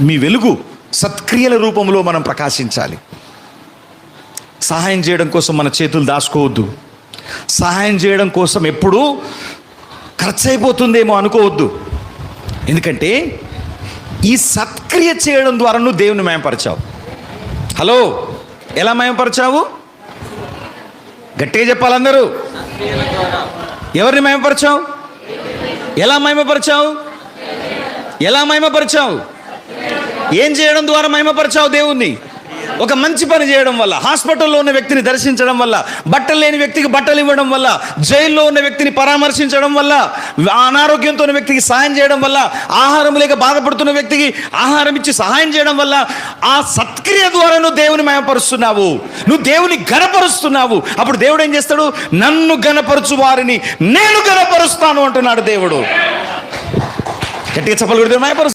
మీ వెలుగు సత్క్రియల రూపంలో మనం ప్రకాశించాలి. సహాయం చేయడం కోసం మన చేతులు దాచుకోవద్దు. సహాయం చేయడం కోసం ఎప్పుడూ ఖర్చు అయిపోతుందేమో అనుకోవద్దు. ఎందుకంటే ఈ సత్క్రియ చేయడం ద్వారా నువ్వు దేవుని మయంపరిచావు. హలో ఎలా మయంపరిచావు? గట్టిగా చెప్పాలందరూ. ఎవరిని మయమపరిచావు ఎలా మహిమపరిచావు ఎలా మహిమపరిచావు? ఏం చేయడం ద్వారా మహిమపరిచావు దేవుణ్ణి? ఒక మంచి పని చేయడం వల్ల హాస్పిటల్లో ఉన్న వ్యక్తిని దర్శించడం వల్ల బట్టలు లేని వ్యక్తికి బట్టలు ఇవ్వడం వల్ల జైల్లో ఉన్న వ్యక్తిని పరామర్శించడం వల్ల అనారోగ్యంతో ఉన్న వ్యక్తికి సహాయం చేయడం వల్ల ఆహారం లేక బాధపడుతున్న వ్యక్తికి ఆహారం ఇచ్చి సహాయం చేయడం వల్ల ఆ సత్క్రియ ద్వారా నువ్వు దేవుని మయపరుస్తున్నావు నువ్వు దేవుని గనపరుస్తున్నావు అప్పుడు దేవుడు ఏం చేస్తాడు? నన్ను గనపరచు వారిని నేను గనపరుస్తాను అంటున్నాడు దేవుడు. గట్టిగా చెప్పలు కొడితే మయపరుస్తాను